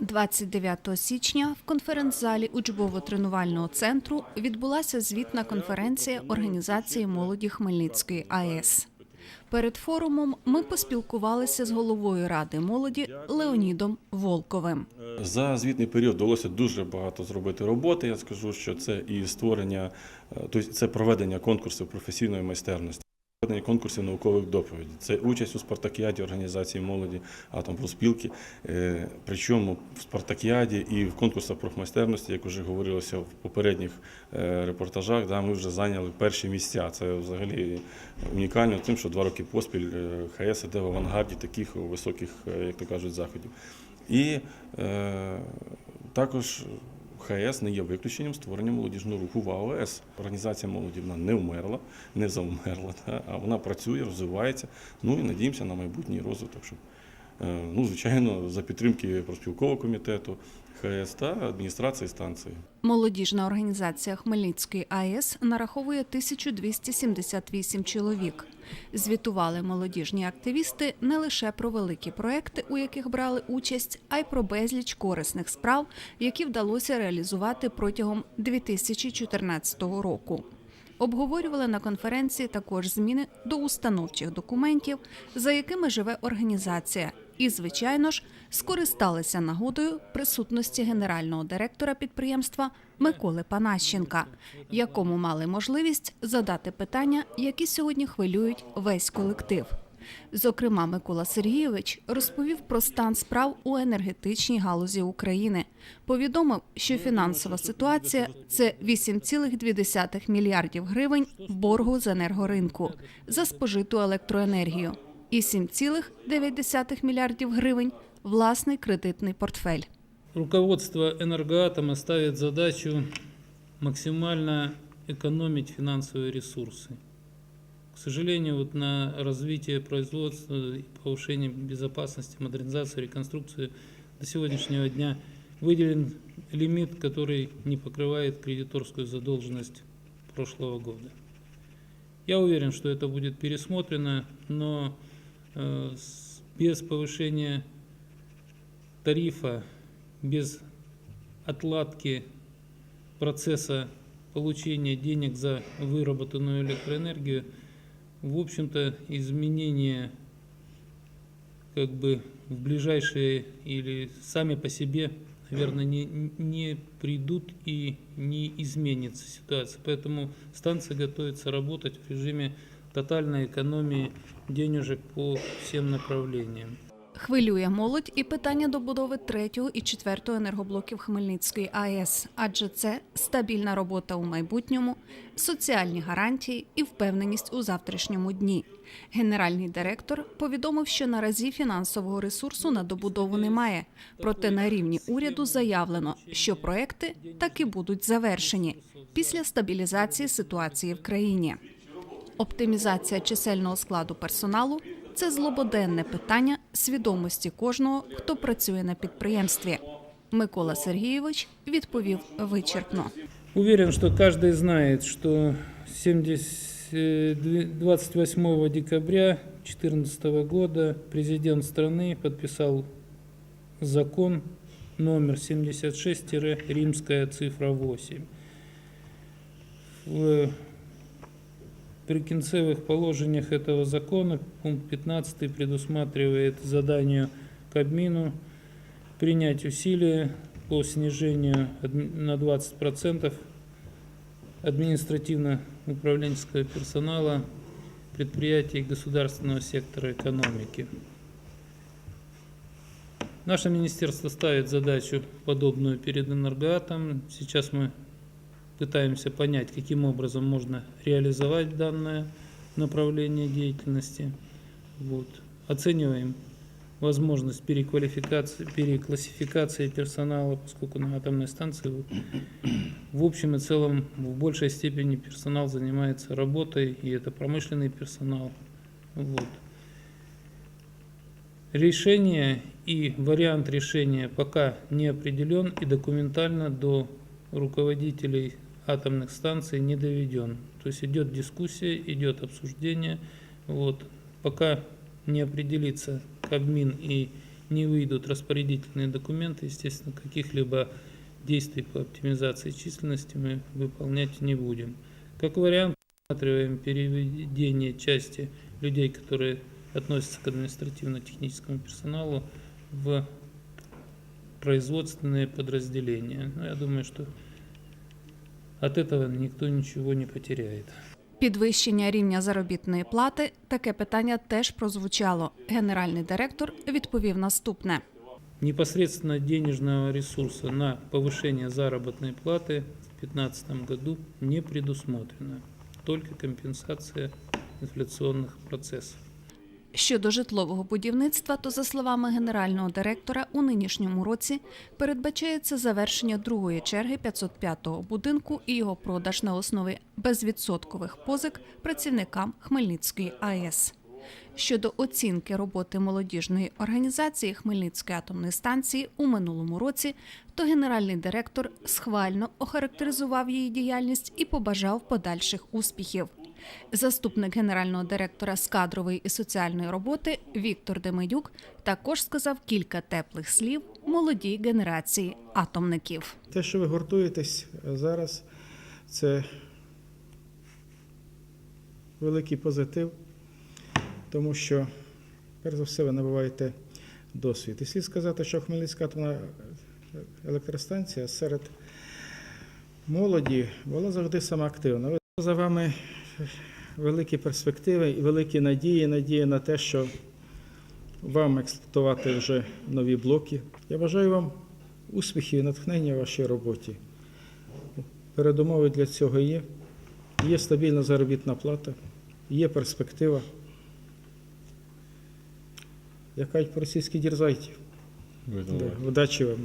29 січня в конференц-залі учбово-тренувального центру відбулася звітна конференція організації молоді Хмельницької АЕС. Перед форумом ми поспілкувалися з головою ради молоді Леонідом Волковим. За звітний період вдалося дуже багато зробити роботи. Я скажу, що це і створення, е, тобто це проведення конкурсів професійної майстерності. Конкурсів наукових доповідей, це участь у спартакіаді організації молоді атом профспілки. Е, Причому в спартакіаді і в конкурсах профмайстерності, як вже говорилося в попередніх е, репортажах, ми вже зайняли перші місця. Це взагалі унікально тим, що два роки поспіль е, ХС іде в авангарді таких високих, як то кажуть, заходів. І також ХС не є виключенням створення молодіжного руху в АОС. Організація молоді вона не вмерла, не завмерла, а вона працює, розвивається. Ну і надіємося на майбутній розвиток. Щоб, ну, звичайно, за підтримки профспілкового комітету ХС та адміністрації станції. Молодіжна організація Хмельницької АЕС нараховує 1278 чоловік. Звітували молодіжні активісти не лише про великі проекти, у яких брали участь, а й про безліч корисних справ, які вдалося реалізувати протягом 2014 року. Обговорювали на конференції також зміни до установчих документів, за якими живе організація, і, звичайно ж, скористалися нагодою присутності генерального директора підприємства Миколи Панащенка, якому мали можливість задати питання, які сьогодні хвилюють весь колектив. Зокрема, Микола Сергійович розповів про стан справ у енергетичній галузі України. Повідомив, що фінансова ситуація це 8,2 мільярдів гривень боргу з енергоринку за спожиту електроенергію і 7,9 мільярдів гривень власний кредитний портфель. Руководство «Энергоатома» ставит задачу максимально экономить финансовые ресурсы. К сожалению, вот на развитие производства и повышение безопасности, модернизацию, реконструкцию до сегодняшнего дня выделен лимит, который не покрывает кредиторскую задолженность прошлого года. Я уверен, что это будет пересмотрено, но э, с- без повышения тарифа, без отладки процесса получения денег за выработанную электроэнергию, в общем-то, изменения как бы в ближайшие или сами по себе, наверное, не, не придут и не изменится ситуация. Поэтому станция готовится работать в режиме тотальной экономии денежек по всем направлениям. Хвилює молодь і питання добудови третього і четвертого енергоблоків Хмельницької АЕС, адже це стабільна робота у майбутньому, соціальні гарантії і впевненість у завтрашньому дні. Генеральний директор повідомив, що наразі фінансового ресурсу на добудову немає. Проте на рівні уряду заявлено, що проекти таки будуть завершені після стабілізації ситуації в країні. Оптимізація чисельного складу персоналу це злободенне питання свідомості кожного, хто працює на підприємстві. Микола Сергійович відповів вичерпно. Уверен, что каждый знает, что 70, э, две- 28 декабря 2014 года президент страны подписал закон номер 76-римская цифра 8. В прикинцевых положениях этого закона пункт 15 предусматривает заданию Кабмину принять усилия по снижению на 20% административно-управленческого персонала предприятий государственного сектора экономики. Наше министерство ставит задачу подобную перед энергоатом. Сейчас мы пытаемся понять, каким образом можно реализовать данное направление деятельности. Вот. Оцениваем возможность переквалификации, переклассификации персонала, поскольку на атомной станции вот, в общем и целом в большей степени персонал занимается работой, и это промышленный персонал. Вот. Решение и вариант решения пока не определен и документально до руководителей атомных станций не доведен. То есть идет дискуссия, идет обсуждение. Вот. Пока не определится Кабмин и не выйдут распорядительные документы, естественно, каких-либо действий по оптимизации численности мы выполнять не будем. Как вариант, рассматриваем переведение части людей, которые относятся к административно-техническому персоналу, в производственные подразделения. Но я думаю, что от этого никто ничего не потеряет. Підвищення рівня заробітної плати таке питання теж прозвучало. Генеральний директор відповів наступне. Непосредственно денежного ресурса на повышение заработной платы в 2015 году не предусмотрено. Только компенсация инфляционных процессов. Щодо житлового будівництва, то за словами генерального директора, у нинішньому році передбачається завершення другої черги 505-го будинку і його продаж на основі безвідсоткових позик працівникам Хмельницької АЕС. Щодо оцінки роботи молодіжної організації Хмельницької атомної станції у минулому році, то генеральний директор схвально охарактеризував її діяльність і побажав подальших успіхів. Заступник генерального директора з кадрової і соціальної роботи Віктор Демидюк також сказав кілька теплих слів молодій генерації атомників. Те, що ви гуртуєтесь зараз, це великий позитив, тому що, перш за все, ви набуваєте досвід. І слід сказати, що Хмельницька атомна електростанція серед молоді була завжди сама активна. За вами великі перспективи і великі надії, надії на те, що вам експлуатувати вже нові блоки. Я бажаю вам успіхів і натхнення в вашій роботі. Передумови для цього є. Є стабільна заробітна плата, є перспектива. Як кажуть по-російськи дірзайте. Видно, Да, Удачі вам.